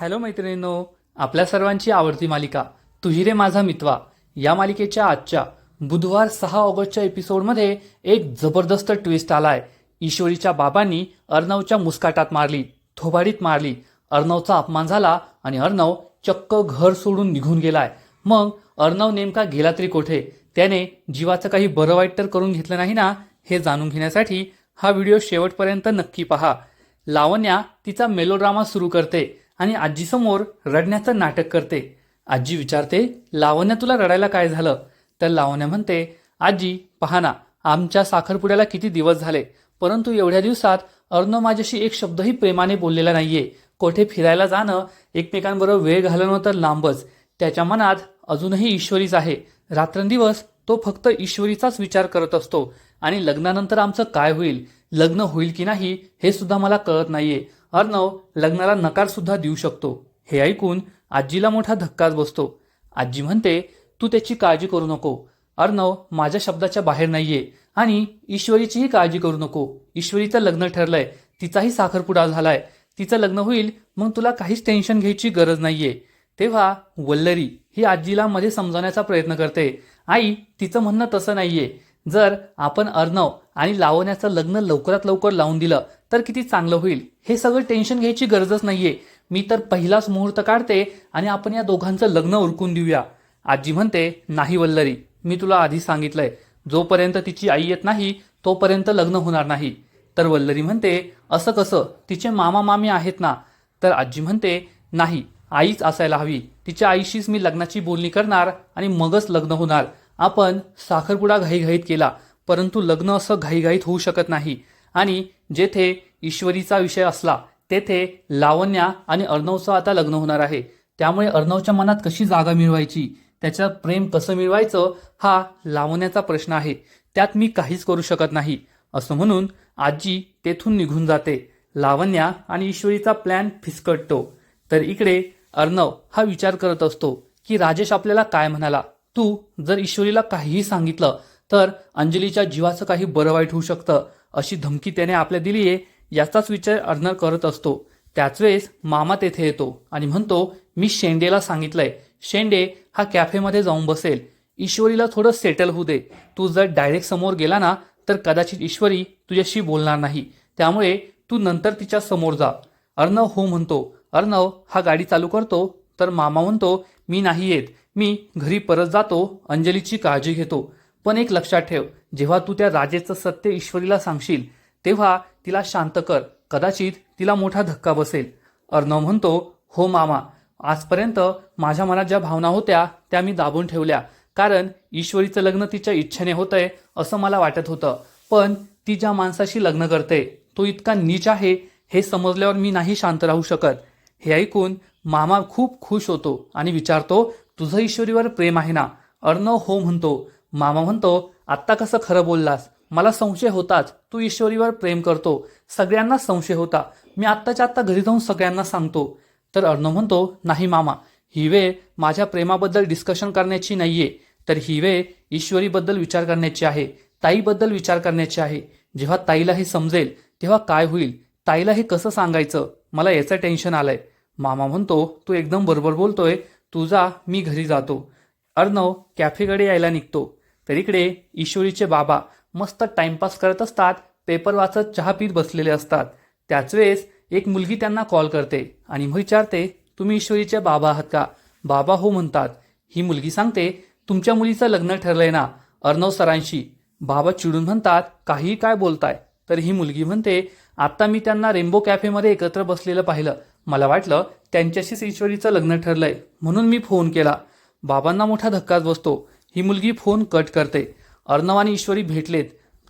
Hello मैत्रिणींनो आपल्या सर्वांची आवडती मालिका तुही रे माझा मित्वा या मालिकेच्या आजच्या बुधवार सहा ऑगस्टच्या एपिसोडमध्ये एक जबरदस्त ट्विस्ट आलाय. ईश्वरीच्या बाबांनी अर्णवच्या मुस्काटात मारली थोबाडीत मारली. अर्णवचा अपमान झाला आणि अर्णव चक्क घर सोडून निघून गेलाय. मग अर्णव नेमका गेला तरी कोठे? त्याने जीवाचं काही बरं वाईट तर करून घेतलं नाही ना हे जाणून घेण्यासाठी हा व्हिडिओ शेवटपर्यंत नक्की पहा. लावण्या तिचा मेलोड्रामा सुरू करते. आणि आजीसमोर रडण्याचं नाटक करते. आजी विचारते लावण्या तुला रडायला काय झालं? तर लावण्या म्हणते आजी पहा ना आमच्या साखरपुड्याला किती दिवस झाले. परंतु एवढ्या दिवसात अर्णव माझ्याशी एक शब्दही प्रेमाने बोललेला नाहीये. कोठे फिरायला जाणं एकमेकांबरोबर वेळ घालवणं तर लांबच. त्याच्या मनात अजूनही ईश्वरीच आहे. रात्रंदिवस तो फक्त ईश्वरीचाच विचार करत असतो आणि लग्नानंतर आमचं काय होईल? लग्न होईल की नाही हे सुद्धा मला कळत नाहीये. अर्णव लग्नाला नकार सुद्धा देऊ शकतो. हे ऐकून आजीला मोठा धक्काच बसतो. आजी म्हणते तू त्याची काळजी करू नको. अर्णव माझ्या शब्दाच्या बाहेर नाहीये आणि ईश्वरीचीही काळजी करू नको. ईश्वरीचं लग्न ठरलंय. तिचाही साखरपुडा झालाय. तिचं लग्न होईल मग तुला काहीच टेन्शन घ्यायची गरज नाहीये. तेव्हा वल्लरी ही आजीला मध्ये समजावण्याचा प्रयत्न करते. आई तिचं म्हणणं तसं नाहीये. जर आपण अर्णव आणि लावण्याचं लग्न लवकरात लवकर लावून दिलं तर किती चांगलं होईल? हे सगळं टेन्शन घ्यायची गरजच नाहीये. मी तर पहिलाच मुहूर्त काढते आणि आपण या दोघांचं लग्न उरकून देऊया. आजी म्हणते नाही वल्लरी मी तुला आधी सांगितलंय. जोपर्यंत तिची आई येत नाही तोपर्यंत लग्न होणार नाही. तर वल्लरी म्हणते असं कसं? तिचे मामा मामी आहेत ना? तर आजी म्हणते नाही आईच असायला हवी. तिच्या आईशीच मी लग्नाची बोलणी करणार आणि मगच लग्न होणार. आपण साखरपुडा घाईघाईत केला परंतु लग्न असं घाईघाईत होऊ शकत नाही. आणि जेथे ईश्वरीचा विषय असला तेथे लावण्या आणि अर्णवचं आता लग्न होणार आहे. त्यामुळे अर्णवच्या मनात कशी जागा मिळवायची? त्याच्यात प्रेम कसं मिळवायचं? हा लावण्याचा प्रश्न आहे. त्यात मी काहीच करू शकत नाही. असं म्हणून आजी तेथून निघून जाते. लावण्या आणि ईश्वरीचा प्लॅन फिसकटतो. तर इकडे अर्णव हा विचार करत असतो की राजेश आपल्याला काय म्हणाला? तू जर ईश्वरीला काहीही सांगितलं तर अंजलीच्या जीवाचं काही बरं वाईट होऊ शकतं अशी धमकी त्याने आपल्या दिली आहे याचाच विचार अर्नर करत असतो. त्याच वेळेस मामा तेथे येतो आणि म्हणतो मी शेंडेला सांगितलंय. शेंडे हा कॅफेमध्ये जाऊन बसेल. ईश्वरीला थोडं सेटल होऊ दे. तू जर डायरेक्ट समोर गेला ना तर कदाचित ईश्वरी तुझ्याशी बोलणार नाही. त्यामुळे तू नंतर तिच्या समोर जा. अर्णव हो म्हणतो अर्णव हा गाडी चालू करतो. तर मामा म्हणतो मी नाही येत. मी घरी परत जातो अंजलीची काळजी घेतो. पण एक लक्षात ठेव जेव्हा तू त्या राजेचं सत्य ईश्वरीला सांगशील तेव्हा तिला शांत कर. कदाचित तिला मोठा धक्का बसेल. अर्णव म्हणतो हो मामा आजपर्यंत माझ्या मनात ज्या भावना होत्या त्या मी दाबून ठेवल्या. कारण ईश्वरीचं लग्न तिच्या इच्छेने होतंय असं मला वाटत होतं. पण ती ज्या माणसाशी लग्न करते तो इतका नीच आहे हे समजल्यावर मी नाही शांत राहू शकत. हे ऐकून मामा खूप खुश होतो आणि विचारतो तुझं ईश्वरीवर प्रेम आहे ना? अर्णव हो म्हणतो. मामा म्हणतो आत्ता कसं खरं बोललास? मला संशय होताच. तू ईश्वरीवर प्रेम करतो. सगळ्यांना संशय होता. मी आत्ताच्या आत्ता घरी जाऊन सगळ्यांना सांगतो. तर अर्णव म्हणतो नाही मामा. ही वेळ माझ्या प्रेमाबद्दल डिस्कशन करण्याची नाहीये. तर ही वेळ ईश्वरीबद्दल विचार करण्याची आहे. ताईबद्दल विचार करण्याची आहे. जेव्हा ताईला हे समजेल तेव्हा काय होईल? ताईला हे कसं सांगायचं? मला याचं टेन्शन आलंय. मामा म्हणतो तू एकदम बरोबर बोलतोय. तुझा मी घरी जातो. अर्णव कॅफेकडे यायला निघतो. तर इकडे ईश्वरीचे बाबा मस्त टाइमपास करत असतात पेपर वाचत चहा पीत बसलेले असतात. त्याच वेळेस एक मुलगी त्यांना कॉल करते आणि मग विचारते तुम्ही ईश्वरीचे बाबा आहात का? बाबा हो म्हणतात. ही मुलगी सांगते तुमच्या मुलीचं लग्न ठरलंय ना? अर्णव सरांशी. बाबा चिडून म्हणतात काही काय बोलताय? तर ही मुलगी म्हणते आत्ता मी त्यांना रेम्बो कॅफेमध्ये एकत्र बसलेलं पाहिलं. मला वाटलं त्यांच्याशीच ईश्वरीचं लग्न ठरलंय म्हणून मी फोन केला. बाबांना मोठा धक्काच बसतो. ही मुलगी फोन कट करते. अर्णव आणि ईश्वरी भेटलेत.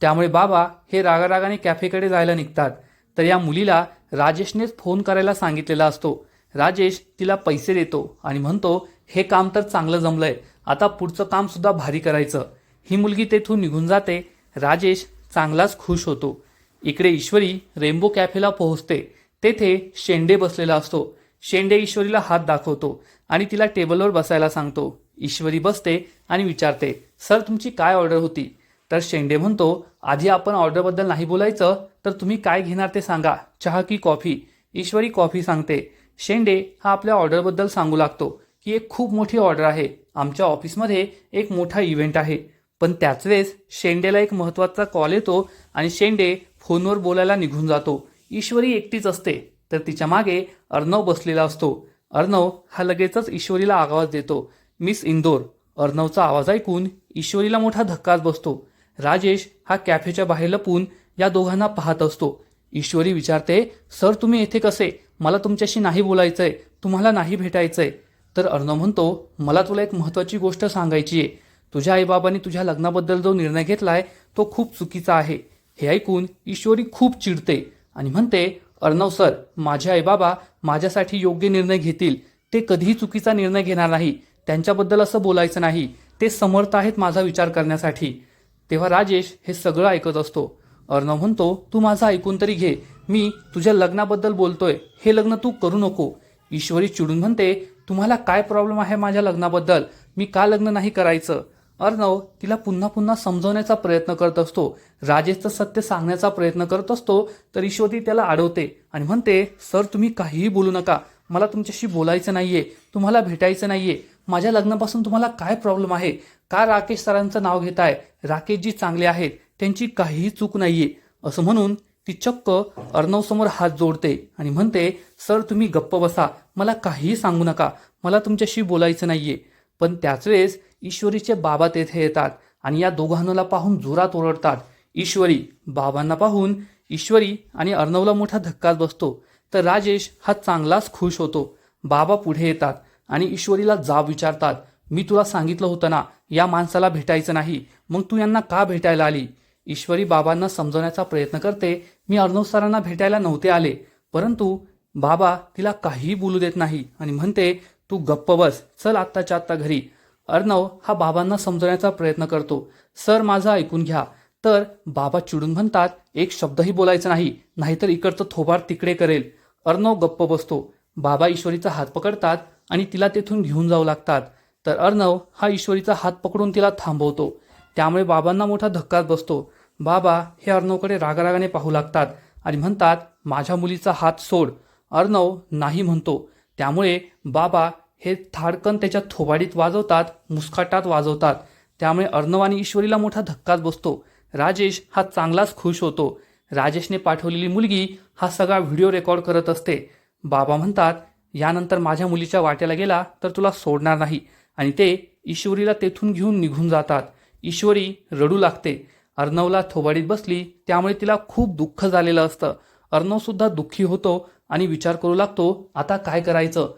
त्यामुळे बाबा हे रागारागाने कॅफेकडे जायला निघतात. तर या मुलीला राजेशनेच फोन करायला सांगितलेला असतो. राजेश तिला पैसे देतो आणि म्हणतो हे काम तर चांगलं जमलंय. आता पुढचं कामसुद्धा भारी करायचं. ही मुलगी तेथून निघून जाते. राजेश चांगलाच खुश होतो. इकडे ईश्वरी रेम्बो कॅफेला पोहोचते. तेथे शेंडे बसलेला असतो. शेंडे ईश्वरीला हात दाखवतो आणि तिला टेबलवर बसायला सांगतो. ईश्वरी बसते आणि विचारते सर तुमची काय ऑर्डर होती? तर शेंडे म्हणतो आधी आपण ऑर्डरबद्दल नाही बोलायचं तर तुम्ही काय घेणार ते सांगा. चहा की कॉफी? ईश्वरी कॉफी सांगते शेंडे हा आपल्या ऑर्डरबद्दल सांगू लागतो की एक खूप मोठी ऑर्डर आहे. आमच्या ऑफिसमध्ये एक मोठा इव्हेंट आहे. पण त्याच वेळेस शेंडेला एक महत्त्वाचा कॉल येतो आणि शेंडे फोनवर बोलायला निघून जातो. ईश्वरी एकटीच असते तर तिच्यामागे अर्णव बसलेला असतो. अर्णव हा लगेचच ईश्वरीला आवाज देतो. मिस इंदोर अर्णवचा आवाज ऐकून ईश्वरीला मोठा धक्काच बसतो. राजेश हा कॅफेच्या बाहेर लपून या दोघांना पाहत असतो. ईश्वरी विचारते सर तुम्ही येथे कसे? मला तुमच्याशी नाही बोलायचंय तुम्हाला नाही भेटायचंय. तर अर्णव म्हणतो मला तुला एक महत्त्वाची गोष्ट सांगायची आहे. तुझ्या आईबाबांनी तुझ्या लग्नाबद्दल जो निर्णय घेतलाय तो खूप चुकीचा आहे. हे ऐकून ईश्वरी खूप चिडते. आणि म्हणते अर्णव सर माझे आईबाबा माझ्यासाठी योग्य निर्णय घेतील. ते कधीही चुकीचा निर्णय घेणार नाही. त्यांच्याबद्दल असं बोलायचं नाही. ते समर्थ आहेत माझा विचार करण्यासाठी. तेव्हा राजेश हे सगळं ऐकत असतो. अर्णव म्हणतो तू माझं ऐकून तरी घे. मी तुझ्या लग्नाबद्दल बोलतोय. हे लग्न तू करू नको. ईश्वरी चिडून म्हणते तुम्हाला काय प्रॉब्लेम आहे माझ्या लग्नाबद्दल? मी का लग्न नाही करायचं? अर्णव तिला पुन्हा पुन्हा समजवण्याचा प्रयत्न करत असतो. राजेशचं सत्य सांगण्याचा प्रयत्न करत असतो तर ईश्वरी त्याला अडवते आणि म्हणते सर तुम्ही काहीही बोलू नका. मला तुमच्याशी बोलायचं नाहीये. तुम्हाला भेटायचं नाहीये. माझ्या लग्नापासून तुम्हाला काय प्रॉब्लेम आहे? का राकेश सरांचं नाव घेताय? राकेशजी चांगले आहेत. त्यांची काहीही चूक नाहीये. असं म्हणून ती चक्क अर्णवसमोर हात जोडते आणि म्हणते सर तुम्ही गप्प बसा. मला काहीही सांगू नका. मला तुमच्याशी बोलायचं नाहीये. पण त्याच वेळेस ईश्वरीचे बाबा तेथे येतात आणि या दोघांना पाहून जोरात ओरडतात. ईश्वरी बाबांना पाहून ईश्वरी आणि अर्णवला मोठा धक्काच बसतो. तर राजेश हा चांगलाच खुश होतो. बाबा पुढे येतात आणि ईश्वरीला जाब विचारतात. मी तुला सांगितलं होतं ना या माणसाला भेटायचं नाही. मग तू यांना का भेटायला आली? ईश्वरी बाबांना समजवण्याचा प्रयत्न करते. मी अर्णव सरांना भेटायला नव्हते आले. परंतु बाबा तिला काहीही बोलू देत नाही आणि म्हणते तू गप्प बस. चल आत्ताच्या आत्ता घरी. अर्णव हा बाबांना समजवण्याचा प्रयत्न करतो. सर माझं ऐकून घ्या. तर बाबा चिडून म्हणतात एक शब्दही बोलायचा नाही नाहीतर इकडचं थोबार तिकडे करेल. अर्णव गप्प बसतो. बाबा ईश्वरीचा हात पकडतात आणि तिला तेथून घेऊन जाऊ लागतात. तर अर्णव हा ईश्वरीचा हात पकडून तिला थांबवतो. त्यामुळे बाबांना मोठा धक्काच बसतो. बाबा हे अर्णवकडे रागारागाने पाहू लागतात आणि म्हणतात माझ्या मुलीचा हात सोड. अर्णव नाही म्हणतो. त्यामुळे बाबा हे थाडकन त्याच्या थोबाडीत वाजवतात मुस्काटात वाजवतात. त्यामुळे अर्णव आणि ईश्वरीला मोठा धक्काच बसतो. राजेश हा चांगलाच खुश होतो. राजेशने पाठवलेली मुलगी हा सगळा व्हिडिओ रेकॉर्ड करत असते. बाबा म्हणतात यानंतर माझ्या मुलीच्या वाट्याला गेला तर तुला सोडणार नाही. आणि ते ईश्वरीला तेथून घेऊन निघून जातात. ईश्वरी रडू लागते. अर्णवला थोबाडीत बसली त्यामुळे तिला खूप दुःख झालेलं असतं. अर्णवसुद्धा दुःखी होतो आणि विचार करू लागतो आता काय करायचं?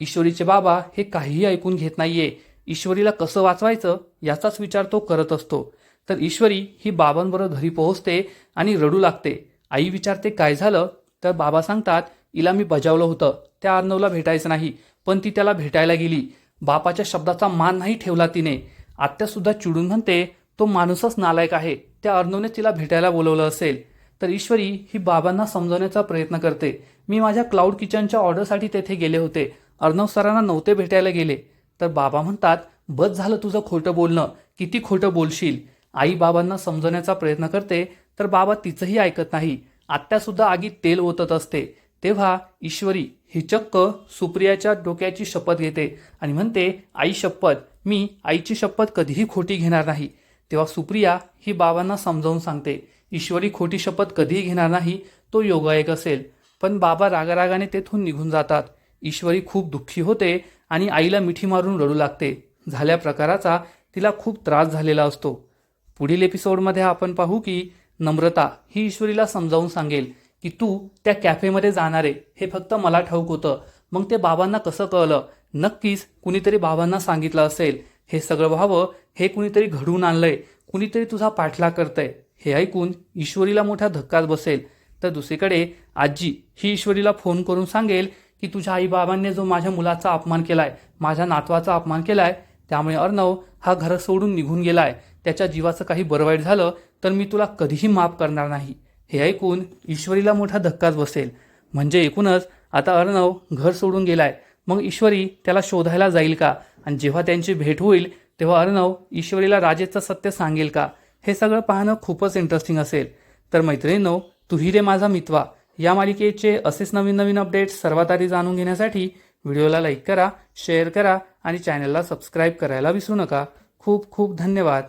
ईश्वरीचे बाबा हे काहीही ऐकून घेत नाहीये. ईश्वरीला कसं वाचवायचं याचाच विचार तो करत असतो. तर ईश्वरी ही बाबांबरोबर घरी पोहोचते आणि रडू लागते. आई विचारते काय झालं? तर बाबा सांगतात इला मी बजावलं होतं. त्या अर्णवला भेटायचं नाही पण ती त्याला भेटायला गेली. बापाच्या शब्दाचा मान नाही ठेवला तिने. आत्यासुद्धा चिडून म्हणते तो माणूसच नालायक आहे. त्या अर्णवने तिला भेटायला बोलवलं असेल. तर ईश्वरी ही बाबांना समजवण्याचा प्रयत्न करते. मी माझ्या क्लाउड किचनच्या ऑर्डरसाठी तेथे गेले होते. अर्णव सरांना नव्हते भेटायला गेले. तर बाबा म्हणतात बस झालं तुझं खोटं बोलणं. किती खोटं बोलशील? आई बाबांना समजवण्याचा प्रयत्न करते तर बाबा तिचंही ऐकत नाही. आत्यासुद्धा आगीत तेल ओतत असते. तेव्हा ईश्वरी ही चक्क सुप्रियाच्या डोक्याची शपथ घेते आणि म्हणते आई शपथ मी आईची शपथ कधीही खोटी घेणार नाही. तेव्हा सुप्रिया ही बाबांना समजावून सांगते ईश्वरी खोटी शपथ कधीही घेणार नाही तो योगायोग असेल. पण बाबा रागारागाने तेथून निघून जातात. ईश्वरी खूप दुःखी होते आणि आईला मिठी मारून रडू लागते. झाल्या प्रकाराचा तिला खूप त्रास झालेला असतो. पुढील एपिसोडमध्ये आपण पाहू की नम्रता ही ईश्वरीला समजावून सांगेल की तू त्या कॅफेमध्ये जाणार आहे. हे फक्त मला ठाऊक होतं. मग ते बाबांना कसं कळलं? नक्कीच कुणीतरी बाबांना सांगितलं असेल. हे सगळं व्हावं हे कुणीतरी घडवून आणलंय. कुणीतरी तुझा पाठलाग करतंय. हे ऐकून ईश्वरीला मोठा धक्काच बसेल. तर दुसरीकडे आजी ही ईश्वरीला फोन करून सांगेल की तुझ्या आईबाबांनी जो माझ्या मुलाचा अपमान केलाय माझ्या नातवाचा अपमान केलाय त्यामुळे अर्णव हा घर सोडून निघून गेलाय. त्याच्या जीवाचं काही बरं वाईट झालं तर मी तुला कधीही माफ करणार नाही. हे ऐकून ईश्वरीला मोठा धक्काच बसेल. म्हणजे एकूणच आता अर्णव घर सोडून गेलाय. मग ईश्वरी त्याला शोधायला जाईल का? आणि जेव्हा त्यांची भेट होईल तेव्हा अर्णव ईश्वरीला राजेचं सत्य सांगेल का? हे सगळं पाहणं खूपच इंटरेस्टिंग असेल. तर मैत्रिणींनो तुही रे माझा मितवा. या मालिकेचे असेच नवीन नवीन अपडेट्स सर्वात आधी जाणून घेण्यासाठी व्हिडिओला लाईक करा शेअर करा आणि चॅनलला सबस्क्राईब करायला विसरू नका. खूप खूप धन्यवाद.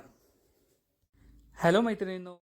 हॅलो मैत्रिणींनो.